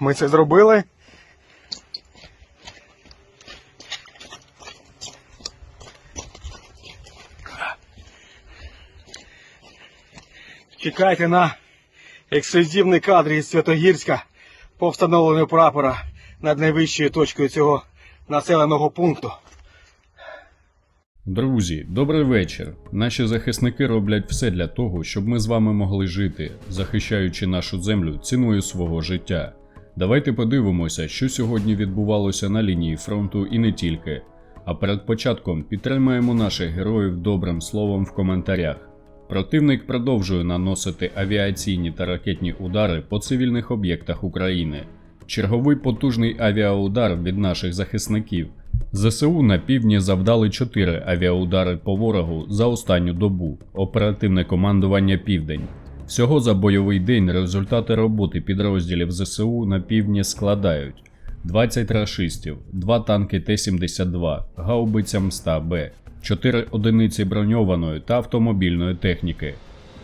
Ми це зробили. Чекайте на ексклюзивні кадри із Святогірська по встановленню прапора над найвищою точкою цього населеного пункту. Друзі, добрий вечір. Наші захисники роблять все для того, щоб ми з вами могли жити, захищаючи нашу землю ціною свого життя. Давайте подивимося, що сьогодні відбувалося на лінії фронту і не тільки. А перед початком підтримаємо наших героїв добрим словом в коментарях. Противник продовжує наносити авіаційні та ракетні удари по цивільних об'єктах України. Черговий потужний авіаудар від наших захисників. ЗСУ на півдні завдали 4 авіаудари по ворогу за останню добу. Оперативне командування Південь. Всього за бойовий день результати роботи підрозділів ЗСУ на півдні складають 20 рашистів, 2 танки Т-72, гаубиця МСТА-Б, 4 одиниці броньованої та автомобільної техніки.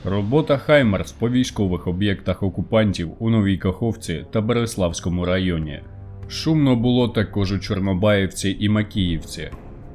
Робота Хаймерс по військових об'єктах окупантів у Новій Каховці та Береславському районі. Шумно було також у Чорнобаївці і Макіївці.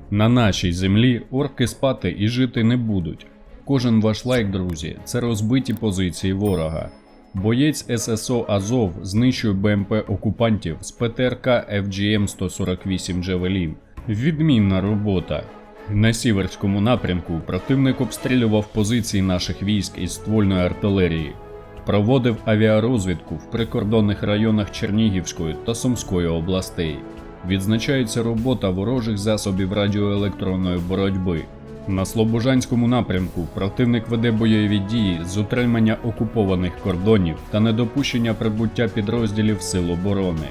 На нашій землі орки спати і жити не будуть. Кожен ваш лайк, друзі, це розбиті позиції ворога. Боєць ССО Азов знищує БМП окупантів з ПТРК FGM 148 Джевелін. Відмінна робота. На сіверському напрямку противник обстрілював позиції наших військ із ствольної артилерії, проводив авіарозвідку в прикордонних районах Чернігівської та Сумської областей. Відзначається робота ворожих засобів радіоелектронної боротьби. На Слобожанському напрямку противник веде бойові дії з утримання окупованих кордонів та недопущення прибуття підрозділів Сил оборони.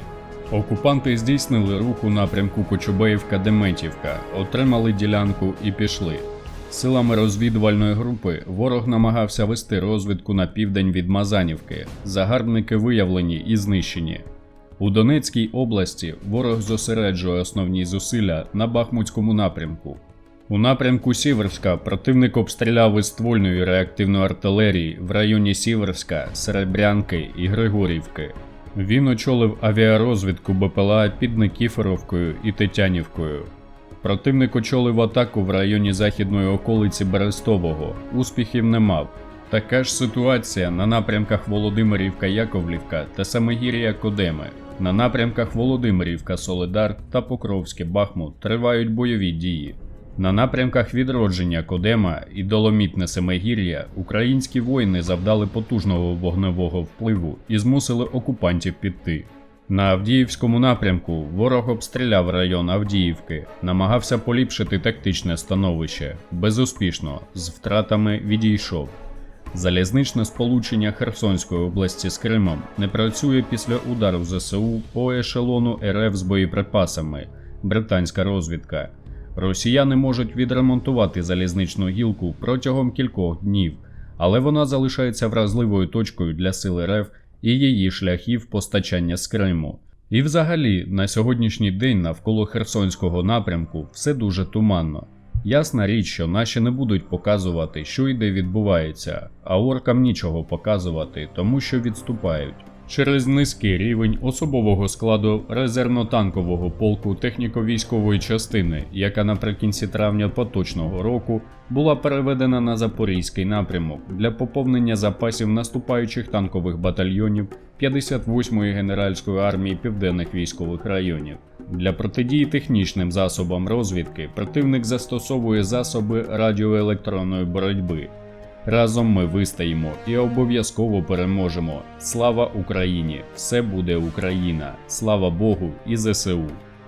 Окупанти здійснили рух у напрямку Кочубеївка-Деметівка, отримали ділянку і пішли. Силами розвідувальної групи ворог намагався вести розвідку на південь від Мазанівки. Загарбники виявлені і знищені. У Донецькій області ворог зосереджує основні зусилля на Бахмутському напрямку. У напрямку Сіверська противник обстріляв із ствольної реактивної артилерії в районі Сіверська, Серебрянки і Григорівки. Він очолив авіарозвідку БПЛА під Никіфоровкою і Тетянівкою. Противник очолив атаку в районі західної околиці Берестового. Успіхів не мав. Така ж ситуація на напрямках Володимирівка-Яковлівка та Самогір'я Кодеми. На напрямках Володимирівка, Солидар та Покровське Бахмут тривають бойові дії. На напрямках відродження Кодема і Доломітне Семигір'я українські воїни завдали потужного вогневого впливу і змусили окупантів піти. На Авдіївському напрямку ворог обстріляв район Авдіївки, намагався поліпшити тактичне становище, безуспішно, з втратами відійшов. Залізничне сполучення Херсонської області з Кримом не працює після удару ЗСУ по ешелону РФ з боєприпасами. Британська розвідка. Росіяни можуть відремонтувати залізничну гілку протягом кількох днів, але вона залишається вразливою точкою для сил РФ і її шляхів постачання з Криму. І взагалі, на сьогоднішній день навколо Херсонського напрямку все дуже туманно. Ясна річ, що наші не будуть показувати, що і де відбувається, а оркам нічого показувати, тому що відступають. Через низький рівень особового складу резервно-танкового полку техніко-військової частини, яка наприкінці травня поточного року була переведена на запорізький напрямок для поповнення запасів наступаючих танкових батальйонів 58-ї генеральської армії південних військових районів. Для протидії технічним засобам розвідки противник застосовує засоби радіоелектронної боротьби. Разом ми вистоїмо і обов'язково переможемо. Слава Україні! Все буде Україна! Слава Богу і ЗСУ!